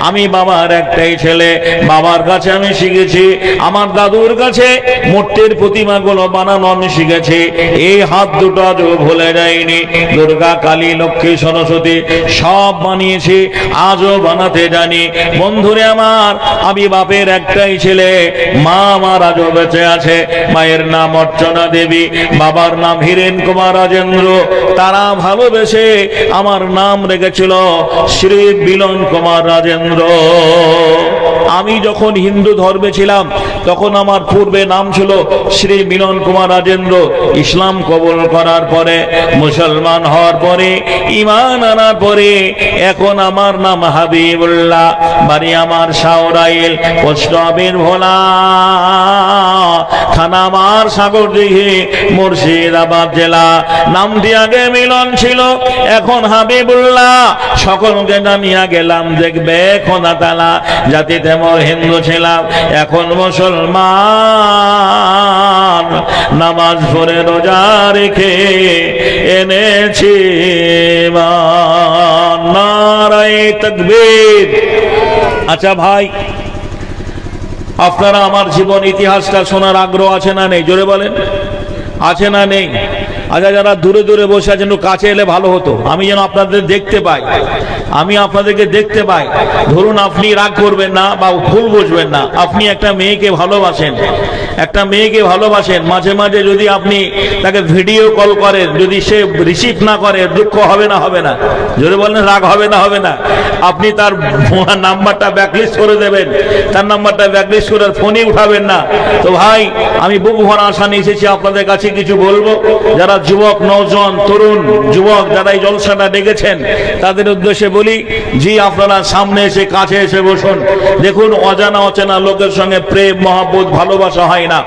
আমি বাবার একটাই ছেলে। বাবার কাছে আমি শিখেছি, আমার দাদুর কাছে মূর্তির প্রতিমাগুলো বানানো আমি শিখেছি। এই হাত দুটো আজও ভুলে যাইনি। দুর্গা, কালী, লক্ষ্মী, সরস্বতী সব বানিয়েছি, আজও বানাতে জানি। বন্ধুরে আমার, আমি বাপের একটাই ছেলে। মা আমার আজও বেঁচে আছে। মায়ের নাম অর্চনা দেবী, বাবার নাম হীরেন কুমার রাজেন্দ্র। তারা ভালোবেসে আমার নাম রেখেছিল শ্রী বিলন কুমার রাজেন্দ্র। আমি যখন হিন্দু ধর্মে ছিলাম, তখন আমার পূর্বে নাম ছিল শ্রী মিলন কুমার রাজেন্দ্র। ইসলাম কবল করার পরে, মুসলমান হওয়ার পরে ইমান আনার পরে, এখন আমার নাম হাবিবুল্লাহ। বাড়ি আমার শাওরাইল পোস্ট ভোলা। থানা সাগর দিঘি, মুর্শিদাবাদ জেলা। নামটি আগে মিলন ছিল, এখন হাবিবুল্লাহ। সকলকে নামিয়া গেলাম, দেখবে খোদা তালা জাতিতে মোর হিন্দু ছিলাম, এখন মুসলমান। নামাজ পড়ে রোজা রেখে এনেছি তকবীর। আচ্ছা ভাই, আপনারা আমার জীবন ইতিহাসটা শোনার আগ্রহ আছে না নেই? জোরে বলেন। আছে না নেই? আচ্ছা যারা দূরে দূরে বসে আছেন কাছে এলে ভালো হতো। আমি যেন আপনাদের দেখতে পাই। আমি আপনাদেরকে দেখতে পাই। ধরুন, আপনি রাগ করবেন না বা ভুল বুঝবেন না। আপনি একটা মেয়েকে ভালোবাসেন। একটা মেয়েকে ভালোবাসেন। মাঝে মাঝে যদি আপনি তাকে ভিডিও কল করেন, যদি সে রিসিভ না করে, দুঃখ হবে না হবে না। যদি বলেন, রাগ হবে না হবে না। আপনি তার নাম্বারটা ব্যাকলিস্ট করে দেবেন। তার নাম্বারটা ব্যাকলিস্ট করে ফোনই উঠাবেন না। তো ভাই, আমি বুক ভরা আশা নিয়ে এসেছি। আপনাদের কাছে কিছু বলব? যারা যুবক নৌজন তরুণ যুবক যারা এই জলসাটা ডেকেছেন, তাদের উদ্দেশ্যে বলি, জি, আপনারা সামনে এসে কাছে এসে বসুন। দেখুন, অজানা অচেনা লোকের সঙ্গে প্রেম মহাবোধ ভালোবাসা হয় না।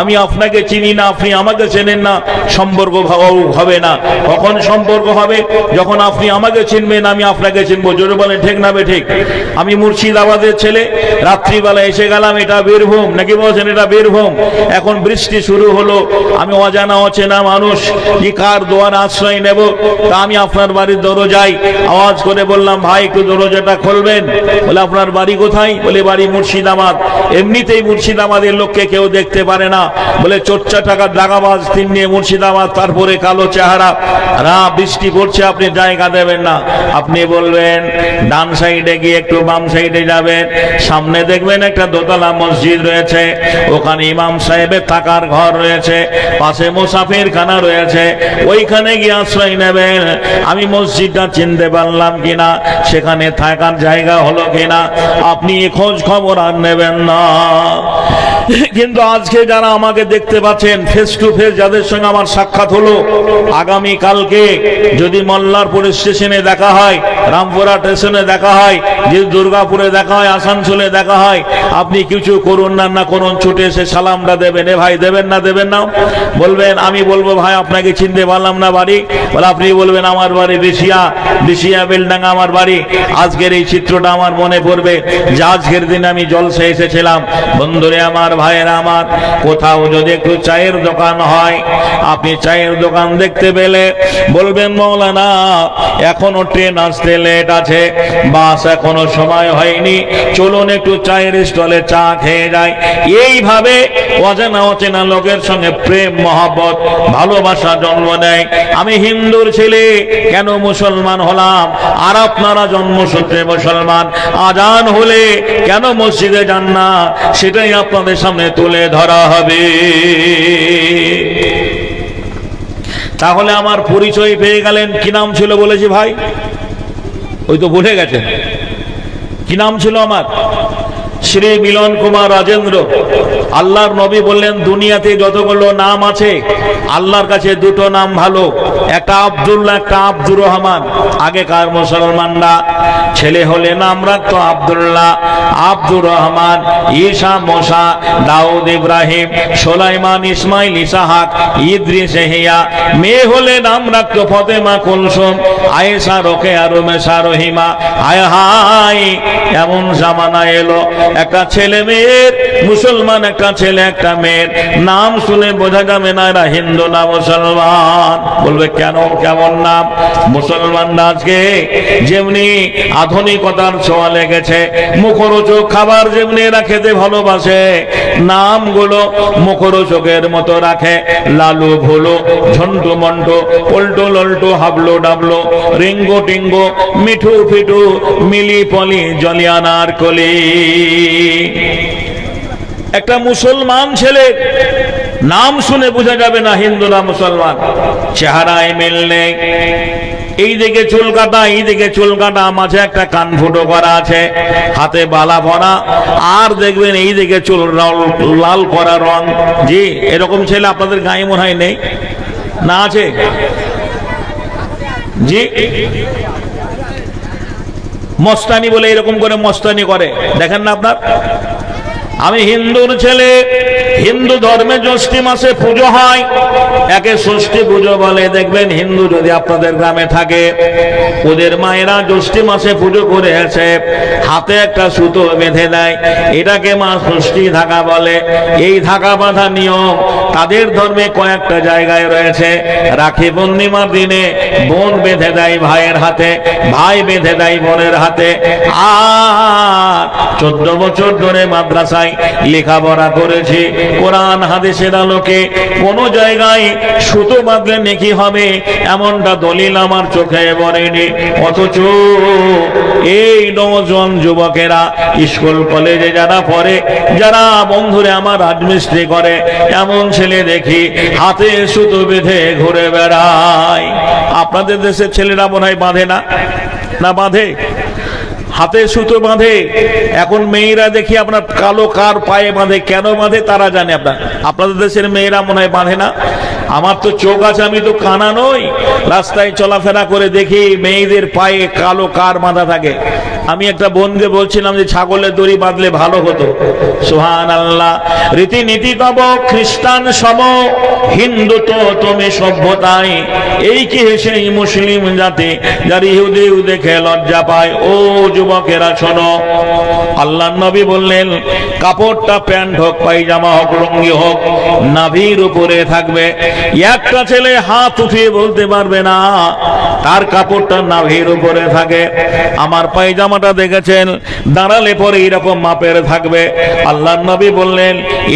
আমি আপনাকে চিনি না, আপনি আমাকে চেনেন না, সম্পর্ক হবে না। কখন সম্পর্ক হবে? যখন আপনি আমাকে চিনবেন, আমি আপনাকে চিনবো। জোরে বলেন, ঠিক না ঠিক আমি মুর্শিদাবাদের ছেলে, রাত্রিবেলা এসে গেলাম, এটা বীরভূম। নাকি বলছেন এটা বীরভূম? এখন বৃষ্টি শুরু হলো, আমি অজানা অচেনা মানুষ। কি কার দোয়ার আশ্রয় নেব? তা আমি আপনার বাড়ির দরজায় আওয়াজ করে বললাম, ভাই, একটু দরজাটা খুলবেন? বলে, আপনার বাড়ি কোথায়? বলে, বাড়ি মুর্শিদাবাদ। এমনিতেই মুর্শিদাবাদের লোককে কেউ দেখতে পারে না। বলে চোরচা টাকার দাগাবাজ তিন নিয়ে মুর্শিদাবাদ, তারপরে কালো চেহারা। রা বৃষ্টি পড়ছে, আপনি জায়গা দেবেন না। আপনি বলবেন, ডান সাইডে গিয়ে একটু বাম সাইডে যাবেন। সামনে দেখবেন একটা দোতলা মসজিদ রয়েছে। ওখানে ইমাম সাহেবের থাকার ঘর রয়েছে। পাশে মুসাফির খানা রয়েছে। ওইখানে গিয়ে আশ্রয় নেবেন। আমি মসজিদটা চিনতে পারলাম কিনা, সেখানে থাকার জায়গা হলো কিনা, আপনি খোঁজ খবর আর নেবেন না। কিন্তু আজকে যারা আমাকে দেখতে পাচ্ছেন ফেস টু ফেস যাদের সঙ্গে আমার সাক্ষাৎ হলো, আগামী কালকে যদি মল্লারপুর স্টেশনে দেখা হয়, রামপুরা স্টেশনে দেখা হয়, যদি দুর্গাপুরে দেখা হয়, আসানসোলে দেখা হয়, আপনি কিছু করুন না না করুন, ছুটে এসে সালামটা দেবেন। এ ভাই, দেবেন না দেবেন না? বলবেন, আমি বলব, ভাই, আপনাকে চিনতে পারলাম না বাড়ি। বলে, আপনি বলবেন, আমার বাড়ি ঋষিয়া ঋষিয়া বেলডাঙ্গা আমার বাড়ি। আজকের এই চিত্রটা আমার মনে পড়বে যে আজকের দিন আমি জলসে এসেছিলাম। বন্ধুরে, আমার ভাইয়েরা আমার, কোথাও যদি একটু চায়ের দোকান হয়, আপনি চায়ের দোকান দেখতে পেলে বলবেন, মৌলানা, এখনও ট্রেন আসতে লেট আছে, বাস এখনও সময় হয়নি, চলুন একটু চায়ের স্টলে চা খেয়ে যাই। এইভাবে অচেনা অচেনা লোকের সঙ্গে প্রেম, মহাব্বত, ভালোবাসা জন্ম নেয় আমি হিন্দুর ছেলে, কেন মুসলমান হলাম? আর আপনারা জন্মসূত্রে মুসলমান, আজান হলে কেন মসজিদে যান না? সেটাই আপনাদের সামনে তুলে ধরা হবে। তাহলে আমার পরিচয় পেয়ে গেলেন। কি নাম ছিল বলেছি ভাই? ওই তো ভুলে গেছে কি নাম ছিল আমার? শ্রী মিলন কুমার রাজেন্দ্র। আল্লাহর নবী বললেন, দুনিয়াতে যতগুলো নাম আছে, আল্লাহর কাছে দুটো নাম ভালো। একটা আব্দুল্লাহ, একটা আব্দুর রহমান। আগেকার মুসলমানরা ছেলে হলে নাম রাখতো আব্দুল্লাহ, আব্দুর রহমান, ঈশা মোসা দাউদ ইব্রাহিম, সোলাইমান, ইসমাইল, ইসাহাক, ইদ্রিস, এহিয়া। মেয়ে হলে নাম রাখতো ফতেমা, কুলসুম, আয়েশা রোকে আর রহিমা। হায় হাই এমন জামানা এলো। একটা ছেলে মেয়ের মুসলমান একটা ছেলে, একটা মেয়ের নাম শুনে বোঝা যাবে না এরা হিন্দু না মুসলমান। বলবে, কেন? কেমন নাম? মুসলমানরা আজকে যেমনি আধুনিকতার ছোঁয়া লেগেছে, মুখরোচক খাবার যেমনি এরা খেতে ভালোবাসে, নামগুলো মুখরোচকের মতো রাখে। লালু, ভুলো, ঝন্টু, মন্টু, পল্টু, লল্টু, হাবলো, ডাবলো, রিঙ্গো, টিঙ্গো, মিঠু, ফিটু, মিলি, পলি জলিয়ানার কলি। একটা মুসলমান ছেলে, নাম শুনে বোঝা যাবে না হিন্দু না মুসলমান। চেহারায় মিল নেই। এই দিকে চুল কাটা, এই দিকে চুল কাটা, মাঝে একটা কান ফুটো করা আছে, হাতে বালা ভরা। আর দেখবেন এই দিকে চুল লাল- করা রং। জি, এরকম ছেলে আপনাদের গায়ে মনে হয় নেই? না আছে? জি? মস্তানি বলে এরকম করে মস্তানি করে। দেখেন না আপনার? আমি হিন্দুর ছেলে। হিন্দু ধর্মে জ্যৈষ্ঠী মাসে পুজো হয়। একে ষষ্ঠী পুজো বলে। দেখবেন হিন্দু যদি আপনাদের গ্রামে থাকে, ওদের মায়েরা জ্যৈষ্ঠী মাসে পুজো করে আছে হাতে একটা সুতো বেঁধে দেয়। এটাকে মা ষষ্ঠী থাকা বলে। এই থাকা বাঁধা নিয়ম তাদের ধর্মে কয়েকটা জায়গায় রয়েছে। রাখি পূর্ণিমার দিনে বোন বেঁধে দেয় ভাইয়ের হাতে, ভাই বেঁধে দেয় বোনের হাতে। আর চোদ্দ বছর ধরে মাদ্রাসায় লেখাপড়া করেছি। কোরআন হাদিসের আলোকে কোন জায়গায় সুতো বাঁধলে নেকি হবে, এমনটা দলিল আমার চোখে পড়েনি। অথচ এই নজন যুবকেরা স্কুল, কলেজে যারা পড়ে, যারা বন্ধুরে আমার রাজমিস্ত্রি করে, এমন ছেলে দেখি হাতে সুতো বেঁধে ঘুরে বেড়ায়। আপনাদের দেশের ছেলেরা মনে হয় বাঁধে না? না বাঁধে? হাতে সুতো বাঁধে। এখন মেয়েরা দেখি আপনার কালো কার পায়ে বাঁধে। কেন বাঁধে তারা জানে আপনার। আপনাদের দেশের মেয়েরা মনে হয় বাঁধে না। আমার তো চোখ আছে, আমি তো কানা নই। রাস্তায় চলাফেরা করে দেখি মেয়েদের পায়ে কালো কার বাঁধা থাকে। আমি একটা বোনকে বলছিলাম যে ছাগলের দড়ি বাঁধলে ভালো হতো। সোহান আল্লাহ রীতিনীতি তব খ্রিস্টান সম, হিন্দু তো তুমি সভ্যতায় এই কি সেই মুসলিম জাতি, যার ইহুদি দেখে লজ্জা পায়? ও যুবকেরা, শোনো। আল্লাহ নবী বললেন, কাপড়টা প্যান্ট হোক, পায়জামা হোক রঙ্গি হোক, নাভির উপরে থাকবে। একটা ছেলে হাত উঠিয়ে বলতে পারবে না, তার কাপড়টা নাভির উপরে থাকে। আমার পায়জামাটা দেখেছেন, দাঁড়ালে পরে এরকম মাপের থাকবে। আল্লাহ নবী বললেন,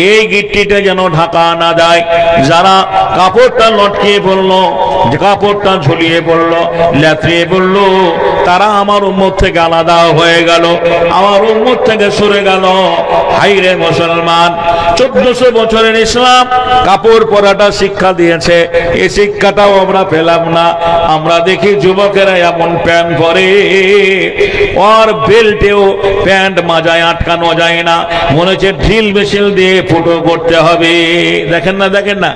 এই গিট্টিটা যেন ঢাকা না যায়। যারা কাপড়টা লটকিয়ে পড়ল কাপড়টা ঝুলিয়ে পড়ল লেত্রিয়ে পড়ল, তারা আমার উম্মত থেকে আলাদা হয়ে গেল। আমার উম্মত থেকে সরে গেল। হাইরে মুসলমান, চোদ্দশো বছরের ইসলাম, কাপড় পরাটা শিক্ষা দিয়েছে। এই শিক্ষাটাও আমরা পেলাম না। আমরা দেখি যুবকেরা এমন প্যান্ট পরে। ওর বেল্টেও প্যান্ট মাজায় আটকানো যায় না। মনে হচ্ছে ড্রিল মেশিন দিয়ে ফুটো করতে হবে। দেখেন না দেখেন না।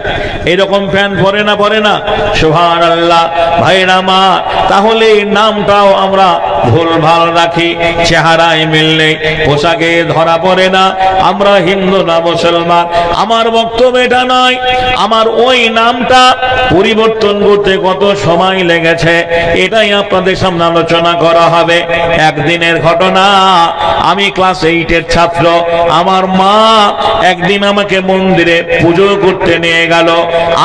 এরকম প্যান্ট পরে না পরে না। সোহান আল্লাহ ভাইরা মা, তাহলে নামটাও আমরা ভুল ভালো রাখি। চেহারায় মিল নেই। পোশাকে ধরা পড়ে না। আমরা হিন্দু না মুসলমান। আমার বক্তব্য এটা নয়। আমার ওই নামটা পরিবর্তন করতে কত সময় লেগেছে, এটাই আপনাদের সামনে আলোচনা করা হবে। একদিনের ঘটনা, আমি ক্লাস এইটের ছাত্র, আমার মা একদিন আমাকে মন্দিরে পুজো করতে নিয়ে গেল।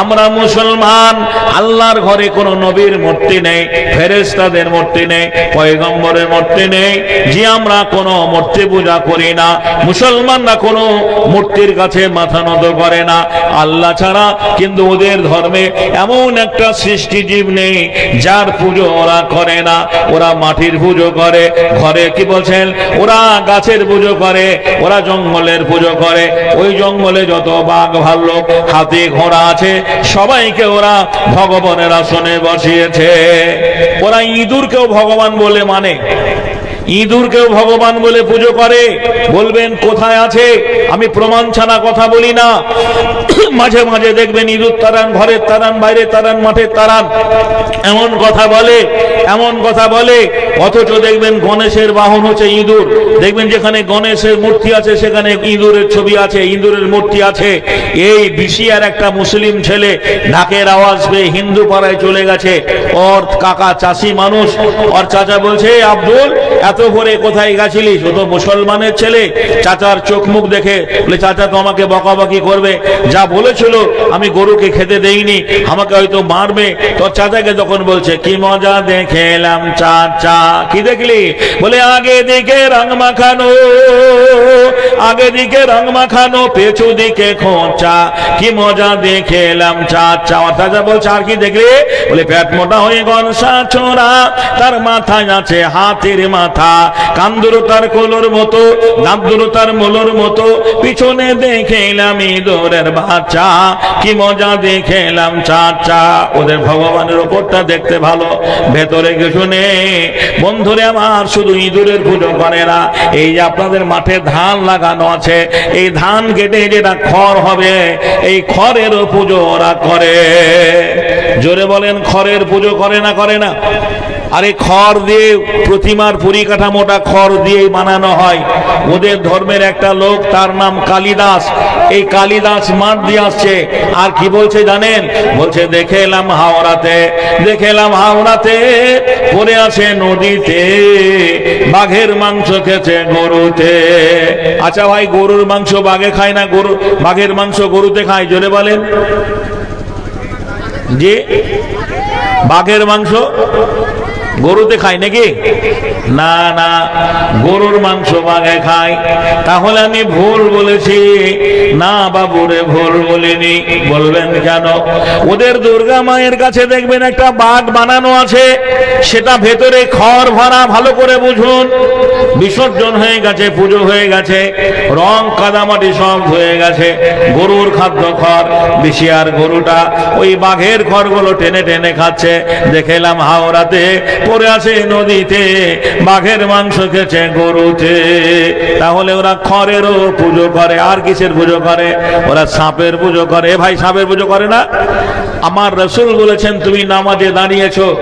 আমরা মুসলমান, আল্লাহর ঘরে কোনো নবীর মূর্তি নেই ফেরেস্তাদের মূর্তি নেই, পয়গম্বরের মূর্তি নেই, যে আমরা কোনো মূর্তি পূজা করি না। মুসলমানরা কোনো মূর্তির কাছে মাথা নত করে না। আল্লাহ ছাড়া কিন্তু ওদের ধর্মে এমন একটা সৃষ্টি জীব নেই, যার পুজো ওরা করে না। ওরা মাটির পুজো করে ঘরে কি বলছেন? ওরা গাছের পুজো করে, ওরা জঙ্গলের পুজো করে। ওই জঙ্গলে যত বাঘ, ভাল্লুক, হাতি, ঘোড়া আছে, সবাইকে ওরা ভগবানের আসনে বসিয়েছে। ওরা ইঁদুরকেও ভগবান বলে মানে। ইঁদুরকেও ভগবান বলে পুজো করে। বলবেন, কোথায় আছে? আমি প্রমাণ ছাড়া কথা বলি না। মাঝে মাঝে দেখবেন ইঁদুর তারান, ঘরের তারান বাইরে তারান, মাঠের তারান এমন কথা বলে। এমন কথা বলে, অথচ দেখবেন গণেশের বাহন হচ্ছে ইঁদুর। দেখবেন যেখানে গণেশের মূর্তি আছে, সেখানে ইঁদুরের ছবি আছে, ইঁদুরের মূর্তি আছে। এই বিশিয়ার একটা মুসলিম ছেলে ঢাকের আওয়াজ পেয়ে হিন্দু পাড়ায় চলে গেছে। ওর কাকা চাষি মানুষ, ওর চাচা বলছে আব্দুল, এত ভোরে কোথায় গেছিলিস? ও তো মুসলমানের ছেলে। চাচার চোখ মুখ দেখে বলে, চাচা তো আমাকে বকাবকি করবে। যা বলেছিল, আমি গরুকে খেতে দেইনি। আমাকে হয়তো মারবে। তোর চাচাকে তখন বলছে, কি মজা দেখে এলাম চাচা। কি দেখলি? বলে, আগে দিকে রং মাখানো, আগে দিকে রং মাখানো, পেছু দিকে খোঁচা। কি মজা দেখে এলাম চাচা চাচা বলছে, আর কি দেখলি? বলে, পেট মোটা হয়ে গনসা ছোড়া, তার মাথায় আছে হাতের মাথা। কান্দুরো তার কোলোর মতো দাঁতুরো তার মোলোর মতো। পিছনে দেখে এলাম ইঁদুরের বাচ্চা। কি মজা দেখে এলাম চাচা। ওদের ভগবানের ওপরটা দেখতে ভালো, ভেতরে কিছু শুনে, বন্ধুরে আমার, শুধু ইঁদুরের পুজো করে না, এই যে আপনাদের মাঠে ধান লাগানো আছে, এই ধান কেটে যেটা খড় হবে, এই খড়েরও পুজো ওরা করে। জোরে বলেন, খড়ের পুজো করে না করে না? আরে খড় দিয়ে প্রতিমার পরিকাঠামোটা খড় দিয়ে বানানো হয়। ওদের ধর্মের একটা লোক, তার নাম কালিদাস। এই কালিদাস মাঠ দিয়ে আসছে। আর কি বলছে জানেন? বলছে, দেখে এলাম হাওড়াতে, দেখে এলাম হাওড়াতে, পড়ে আছে নদীতে, বাঘের মাংস খেছে গরুতে। আচ্ছা ভাই, গরুর মাংস বাঘে খায় না? গরু, বাঘের মাংস গরুতে খায়? জোরে বলেন। যে বাঘের মাংস? গরুতে খায় নাকি? না না, গরুর মাংস বাঘে খায়। তাহলে আমি ভুল বলেছি। না, বাবুরে ভুল বলিনি। বলবেন কেন? ওদের দুর্গা মায়ের কাছে দেখবেন একটা বাঘ বানানো আছে। সেটা ভেতরে খড় ভরা ভালো করে বুঝুন। বিসর্জন হয়ে গেছে, পুজো হয়ে গেছে, রং কাদামাটি সব হয়ে গেছে, গরুর খাদ্য খড়, বেশি আর গরুটা। ওই বাঘের খড়গুলো টেনে টেনে খাচ্ছে। দেখেলাম হাওড়াতে, পড়ে আছে নদীতে। বাঘের মাংস খেছে গরুতে তাহলে ওরা খড়েরও পুজো করে, আর কিসের পুজো করে? ওরা সাপের পুজো করে। এ ভাই, সাপের পুজো করে না? আমার রসুল বলেছেন, তুমি নামাজে দাঁড়িয়েছো।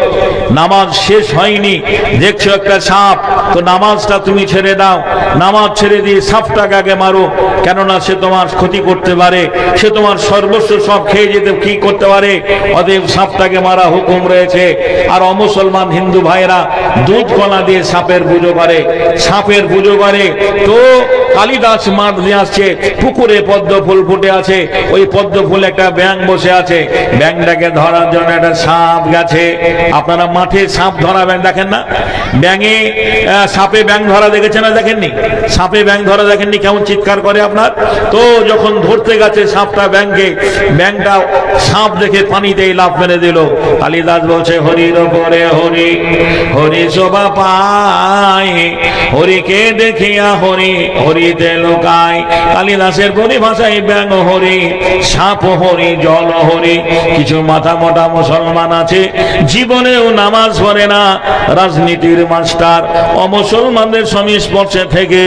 নামাজ শেষ হয়নি। দেখছ একটা সাপ। তো নামাজটা তুমি ছেড়ে দাও। নামাজ ছেড়ে দিয়ে সাপটাকে আগে মারো। কেননা সে তোমার ক্ষতি করতে পারে। সে তোমার সর্বস্ব সব খেয়ে যেতে কি করতে পারে? অতএব সাপটাকে মারা হুকুম রয়েছে। আর অমুসলমান হিন্দু ভাইরা দুধ কলা দিয়ে সাপের পুজো করে সাপের পুজো করে তো কালিদাস মাঠ দিয়ে আসছে, পুকুরে পদ্ম ফুল ফুটে আছে, ওই পদ্ম ফুল একটা ব্যাং বসে আছে ব্যাংটাকে ধরার জন্য একটা সাপ গেছে। আপনারা মাঠে সাপ ধরাবেন, দেখেন না? ব্যাঙে সাপে ব্যাং ধরা দেখেছেন না দেখেননি? সাপে ব্যাং ধরা দেখেননি? কেমন চিৎকার করে আপনার? তো যখন ধরতে গেছে সাপটা ব্যাংকে ব্যাংটা সাপ দেখে পানিতেই লাভ মেরে দিল। কালিদাস বলছে, হরির ওপরে হরি হরি শোভা পায়, হরিকে দেখিয়া হরি হরি হরিতে লোকায়। কালিদাসের পরিভাষায় ব্যাং হরি, সাপ হরি, জল হরি, কিছু মাথা মোটা মুসলমান আছে, জীবনেও নামাজ পড়ে না, রাজনীতির মাস্টার, অমুসলমানদের সংস্পর্শে থেকে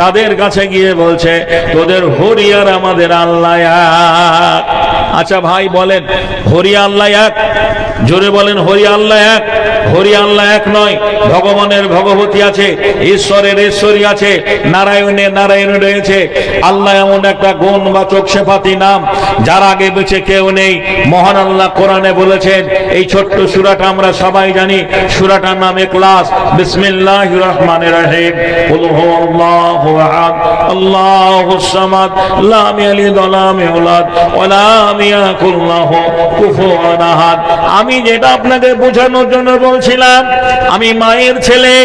তাদের কাছে গিয়ে বলছে, তোদের হরি আর আমাদের আল্লাহ আচ্ছা ভাই বলেন হরি আল্লাহ এক? জোরে বলেন হরি আল্লাহ এক হরি আল্লাহ এক নয়। ভগবানের ভগবতী আছে, ঈশ্বরের ঈশ্বরী আছে, নারায়ণের নারায়ণ রয়েছে। আল্লাহ এমন একটা গুণ বা চোখসেপাতি নাম, যার আগে বেঁচে কেউ নেই। মহান আল্লাহ কোরআনে বলেছেন, এই ছোট্ট সুরাটা আমরা সবাই জানি। সুরাটার নাম ক্লাস বিসমিল্লাহ রহমান রহিম। আহাদ আল্লাহুস সামাদ, লাম ইয়ালিদ ওয়া ইউলাদ, ওয়া লাম কুফুয়ান আহাদ। আমি যেটা আপনাকে বোঝানোর জন্য বলছিলাম আমি মায়ের ছেলে।